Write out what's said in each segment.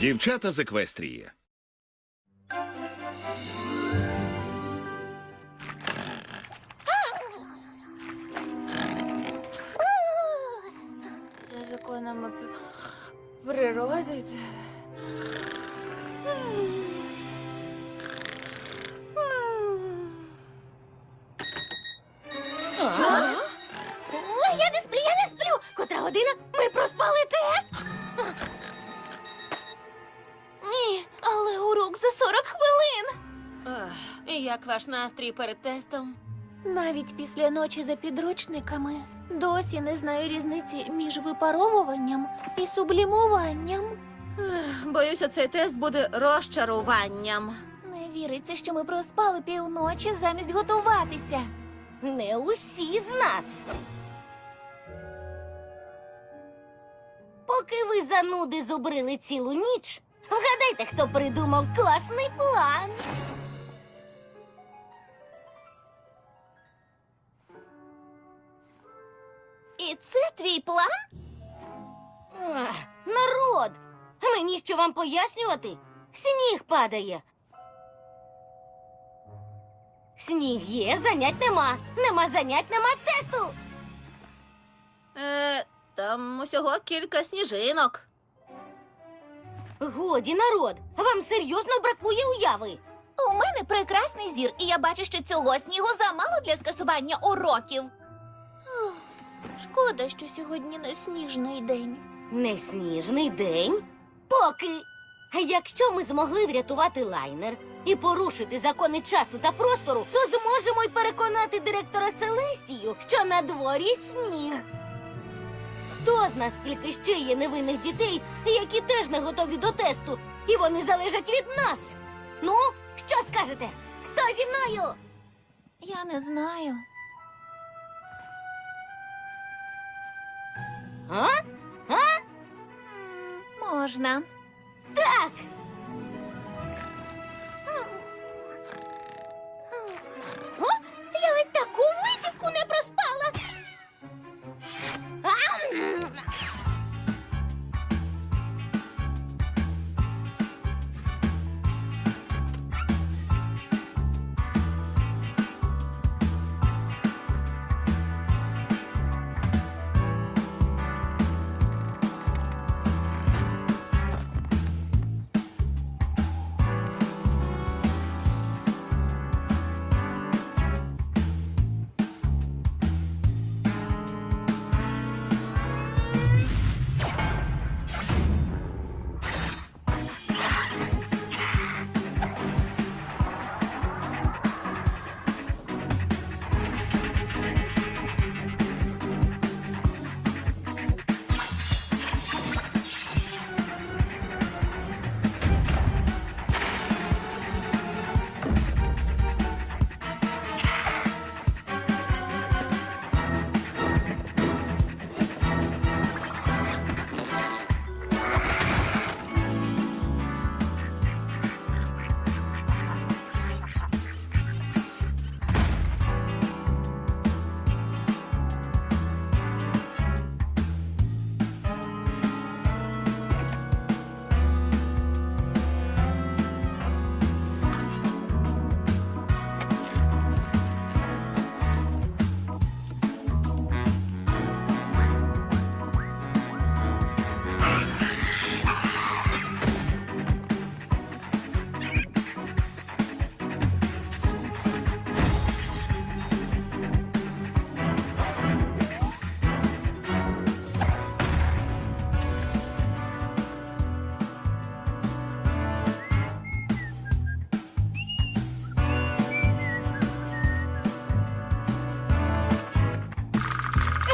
Дівчата з еквестрії. За законами природи. Що? Ой, я не сплю, я не сплю. Котра година? Ми проспали тест. Урок за 40 хвилин. І як ваш настрій перед тестом? Навіть після ночі за підручниками досі не знаю різниці між випаровуванням і сублімуванням. Боюся, цей тест буде розчаруванням. Не віриться, що ми проспали півночі замість готуватися. Не усі з нас. Поки ви зануди зубрили цілу ніч, вгадайте, хто придумав класний план. І це твій план? Народ! Мені що вам пояснювати? Сніг падає. Сніг є, занять нема. Нема занять, нема тесту. Е, там усього кілька сніжинок. Годі, народ, вам серйозно бракує уяви. У мене прекрасний зір, і я бачу, що цього снігу замало для скасування уроків. Шкода, що сьогодні не сніжний день. Не сніжний день. Поки. А якщо ми змогли врятувати лайнер і порушити закони часу та простору, то зможемо й переконати директора Селестію, що на дворі сніг. Хто з нас скільки ще є невинних дітей, які теж не готові до тесту, і вони залежать від нас? Ну, що скажете? Хто зі мною? Я не знаю. А? А? Можна. Так.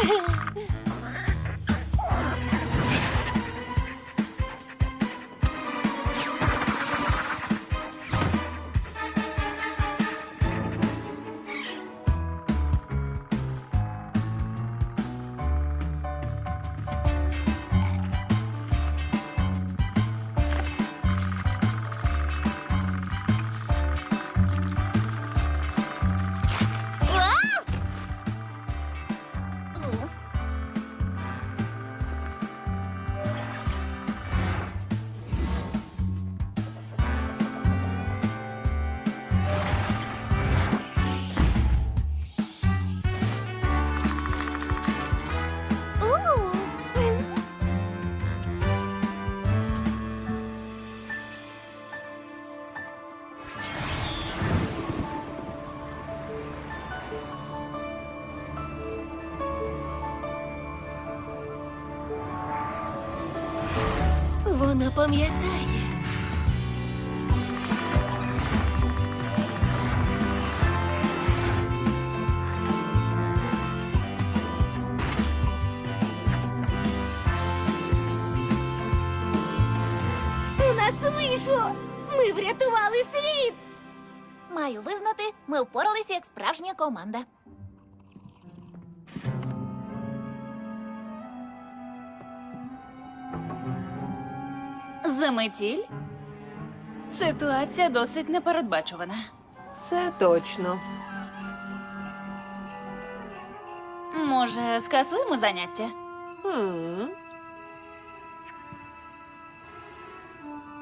Bye. Вона пам'ятає. У нас вийшло! Ми врятували світ! Маю визнати, ми впоралися як справжня команда. Заметіль? Ситуація досить непередбачувана. Це точно. Може, скасуємо заняття? Хм.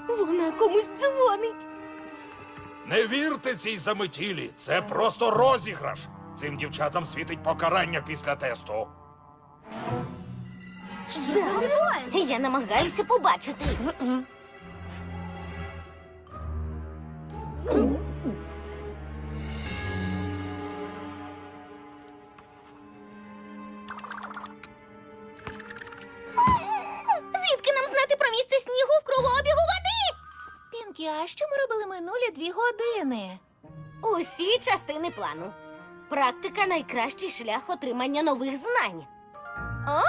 Вона комусь дзвонить. Не вірте цій заметілі. Це просто розіграш. Цим дівчатам світить покарання після тесту. Я намагаюся побачити. Звідки нам знати про місце снігу в кругообігу води? Пінкі, а що ми робили минулі дві години? Усі частини плану. Практика найкращий шлях отримання нових знань. О,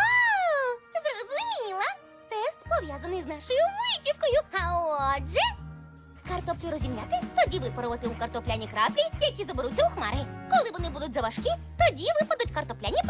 пов'язаний з нашою витівкою. А отже, картоплю розім'яти, тоді випарувати у картопляні краплі, які заберуться у хмари. Коли вони будуть заважкі, тоді випадуть картопляні